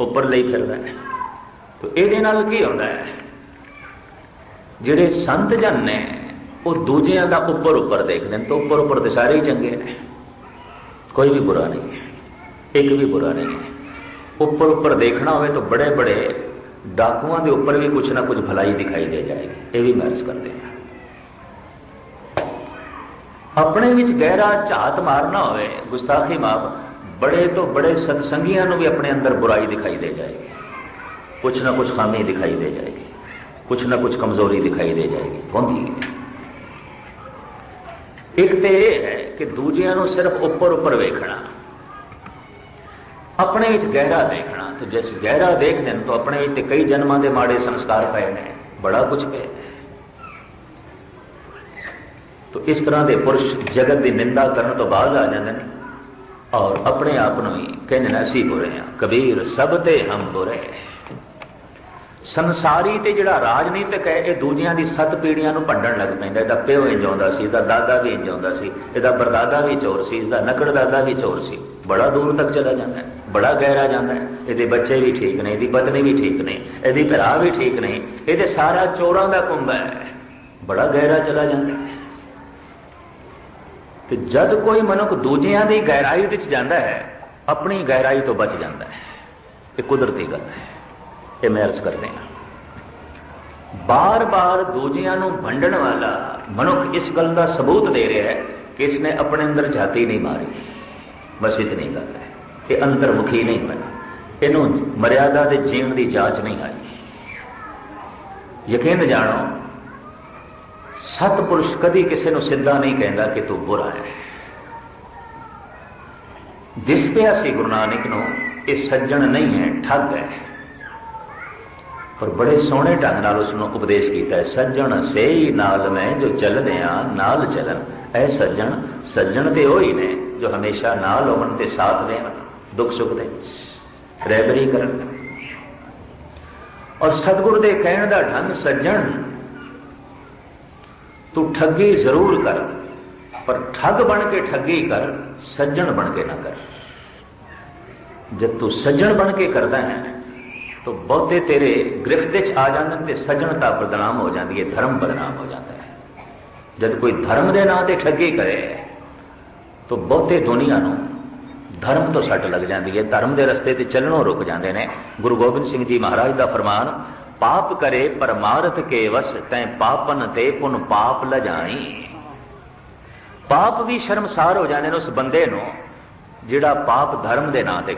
ਉੱਪਰ ਲਈ ਫਿਰਦਾ ਹੈ। ਤੇ ਇਹਦੇ ਨਾਲ ਕੀ ਹੁੰਦਾ ਹੈ? ਜਿਹੜੇ ਸੰਤ ਜਨ ਨੇ, ਉਹ ਦੂਜਿਆਂ ਦਾ ਉੱਪਰ ਉੱਪਰ ਦੇਖਦੇ ਨੇ, ਤਾਂ ਉੱਪਰ ਉੱਪਰ ਤੇ ਸਾਰੇ ਹੀ ਚੰਗੇ ਨੇ। ਕੋਈ ਵੀ ਬੁਰਾ ਨਹੀਂ ਹੈ। ਇੱਕ ਵੀ ਬੁਰਾ ਨਹੀਂ ਹੈ। ਉੱਪਰ ਉੱਪਰ ਦੇਖਣਾ ਹੋਵੇ ਤਾਂ ਬੜੇ ਬੜੇ ਡਾਕੂਆਂ ਦੇ ਉੱਪਰ ਵੀ ਕੁਛ ਨਾ ਕੁਛ ਭਲਾਈ ਦਿਖਾਈ ਦੇ ਜਾਏਗੀ। ਇਹ ਵੀ ਮਹਿਸੂਸ ਕਰਦੇ ਹਾਂ ਆਪਣੇ ਵਿੱਚ ਗਹਿਰਾ ਝਾਤ ਮਾਰਨਾ ਹੋਵੇ, ਗੁਸਤਾਖੀ ਮਾਫ ਬੜੇ ਤੋਂ ਬੜੇ ਸਤਸੰਗੀਆਂ ਨੂੰ ਵੀ ਆਪਣੇ ਅੰਦਰ ਬੁਰਾਈ ਦਿਖਾਈ ਦੇ ਜਾਏਗੀ। ਕੁਛ ਨਾ ਕੁਛ ਖਾਮੀ ਦਿਖਾਈ ਦੇ ਜਾਏਗੀ। ਕੁਛ ਨਾ ਕੁਛ ਕਮਜ਼ੋਰੀ ਦਿਖਾਈ ਦੇ ਜਾਏਗੀ। ਹੁੰਦੀ ਹੈ ਇੱਕ ਤੇ ਇਹ ਹੈ ਕਿ ਦੂਜਿਆਂ ਨੂੰ ਸਿਰਫ ਉੱਪਰ ਉੱਪਰ ਵੇਖਣਾ। ਆਪਣੇ ਵਿੱਚ ਗਹਿਰਾ ਦੇਖਣਾ। ਤੇ ਜਿਸ ਗਹਿਰਾ ਦੇਖਦੇ ਨੇ, ਤਾਂ ਆਪਣੇ ਵਿੱਚ ਤੇ ਕਈ ਜਨਮਾਂ ਦੇ ਮਾੜੇ ਸੰਸਕਾਰ ਪਏ ਨੇ। ਬੜਾ ਕੁਝ ਪਿਆ ਹੈ ਇਸ ਤਰ੍ਹਾਂ ਦੇ ਪੁਰਸ਼ ਜਗਤ ਦੀ ਨਿੰਦਾ ਕਰਨ ਤੋਂ ਬਾਅਦ ਆ ਜਾਂਦੇ ਨੇ। ਔਰ ਆਪਣੇ ਆਪ ਨੂੰ ਹੀ ਕਹਿੰਦੇ ਨੇ ਅਸੀਂ ਬੁਰੇ ਹਾਂ ਕਬੀਰ ਸਭ ਤੇ ਹਮ ਬੁਰੇ ਸੰਸਾਰੀ ਤੇ ਜਿਹੜਾ ਰਾਜਨੀਤਿਕ ਹੈ ਇਹ ਦੂਜਿਆਂ ਦੀ ਸੱਤ ਪੀੜੀਆਂ ਨੂੰ ਭੰਡਣ ਲੱਗ ਪੈਂਦਾ ਇਹਦਾ ਪਿਓ ਇੰਜ ਆਉਂਦਾ ਸੀ ਇਹਦਾ ਦਾਦਾ ਵੀ ਇੰਜ ਆਉਂਦਾ ਸੀ ਇਹਦਾ ਪਰਦਾਦਾ ਵੀ ਚੋਰ ਸੀ ਇਹਦਾ ਨਕੜ ਦਾਦਾ ਵੀ ਚੋਰ ਸੀ ਬੜਾ ਦੂਰ ਤੱਕ ਚਲਾ ਜਾਂਦਾ ਹੈ ਬੜਾ ਗਹਿਰਾ ਜਾਂਦਾ ਹੈ ਇਹਦੇ ਬੱਚੇ ਵੀ ਠੀਕ ਨੇ ਇਹਦੀ ਪਤਨੀ ਵੀ ਠੀਕ ਨਹੀਂ ਇਹਦੀ ਭਰਾ ਵੀ ਠੀਕ ਨਹੀਂ ਇਹਦੇ ਸਾਰਾ ਚੋਰਾਂ ਦਾ ਕੁੰਭਾ ਹੈ ਬੜਾ ਗਹਿਰਾ ਚਲਾ ਜਾਂਦਾ ਹੈ ਤੇ ਜਦ ਕੋਈ ਮਨੁੱਖ ਦੂਜਿਆਂ ਦੀ ਗਹਿਰਾਈ ਵਿੱਚ ਜਾਂਦਾ ਹੈ, ਆਪਣੀ ਗਹਿਰਾਈ ਤੋਂ ਬਚ ਜਾਂਦਾ ਹੈ। ਇਹ ਕੁਦਰਤੀ ਗੱਲ ਹੈ। ਇਹ ਮੈਂ ਅਰਜ਼ ਕਰਦੇ ਹਾਂ। ਬਾਰ-ਬਾਰ ਦੂਜਿਆਂ ਨੂੰ ਵੰਡਣ ਵਾਲਾ ਮਨੁੱਖ ਇਸ ਗੱਲ ਦਾ ਸਬੂਤ ਦੇ ਰਿਹਾ ਹੈ ਕਿ ਇਸਨੇ ਆਪਣੇ ਅੰਦਰ ਜਾਤੀ ਨਹੀਂ ਮਾਰੀ। ਬਸ ਇਤਨੀ ਗੱਲ ਹੈ। ਇਹ ਅੰਤਰਮੁਖੀ ਨਹੀਂ ਬਣਾ ਇਹਨੂੰ ਮਰਿਆਦਾ ਦੇ ਜੀਵਨ ਦੀ ਜਾਂਚ ਨਹੀਂ ਆਈ। ਯਕੀਨ ਜਾਣੋ ਸਤਪੁਰਸ਼ ਕਦੀ ਕਿਸੇ ਨੂੰ ਸਿੱਧਾ ਨਹੀਂ ਕਹਿੰਦਾ ਕਿ ਤੂੰ ਬੁਰਾ ਹੈ। ਦਿਸ ਪਿਆ ਸੀ ਗੁਰੂ ਨਾਨਕ ਨੂੰ, ਇਹ ਸੱਜਣ ਨਹੀਂ ਹੈ, ਠੱਗ ਹੈ। ਪਰ ਬੜੇ ਸੋਹਣੇ ਢੰਗ ਨਾਲ ਉਸ ਨੂੰ ਉਪਦੇਸ਼ ਕੀਤਾ ਹੈ, ਸੱਜਣ ਸੇਈ ਨਾਲ ਮੈਂ ਜੋ ਚੱਲਦਿਆਂ ਨਾਲ ਚੱਲਣ। ਐ ਸੱਜਣ ਸੱਜਣ ਤੇ ਉਹ ਹੀ ਨੇ ਜੋ ਹਮੇਸ਼ਾ ਨਾਲ ਹੋਣ ਤੇ ਸਾਥ ਦੇਣ, ਦੁੱਖ ਸੁੱਖ ਦੇ। ਰਹਿਬਰੀ ਕਰਨ। ਔਰ ਸਤਿਗੁਰ ਦੇ ਕਹਿਣ ਦਾ ਢੰਗ ਸੱਜਣ ਤੂੰ ਠੱਗੀ ਜ਼ਰੂਰ ਕਰ, ਪਰ ਠੱਗ ਬਣ ਕੇ ਠੱਗੀ ਕਰ, ਸੱਜਣ ਬਣ ਕੇ ਨਾ ਕਰ। ਜਦ ਤੂੰ ਸੱਜਣ ਬਣ ਕੇ ਕਰਦਾ ਹੈ, ਤਾਂ ਬਹੁਤੇ ਤੇਰੇ ਗ੍ਰਿਫਤ ਵਿੱਚ ਆ ਜਾਂਦੇ ਤੇ ਸੱਜਣਤਾ ਬਦਨਾਮ ਹੋ ਜਾਂਦੀ ਹੈ, ਧਰਮ ਬਦਨਾਮ ਹੋ ਜਾਂਦਾ ਹੈ। ਜਦ ਕੋਈ ਧਰਮ ਦੇ ਨਾਂ ਤੇ ਠੱਗੀ ਕਰੇ, ਤਾਂ ਬਹੁਤੇ ਦੁਨੀਆ ਨੂੰ ਧਰਮ ਤੋਂ ਸੱਟ ਲੱਗ ਜਾਂਦੀ ਹੈ। ਧਰਮ ਦੇ ਰਸਤੇ ਤੇ ਚੱਲਣੋਂ ਰੁਕ ਜਾਂਦੇ ਨੇ। ਗੁਰੂ ਗੋਬਿੰਦ ਸਿੰਘ ਜੀ ਮਹਾਰਾਜ ਦਾ ਫਰਮਾਨ ਪਾਪ ਕਰੇ ਪਰਮਾਰਥ ਕੇ ਵਸ, ਤੈ ਪਾਪਨ ਤੇ ਪੁਨ ਪਾਪ ਲਜਾਈ ਪਾਪ ਵੀ ਸ਼ਰਮਸਾਰ ਹੋ ਜਾਂਦੇ ਨੇ ਉਸ ਬੰਦੇ ਨੂੰ, ਜਿਹੜਾ ਪਾਪ ਧਰਮ ਦੇ ਨਾਂ ਤੇ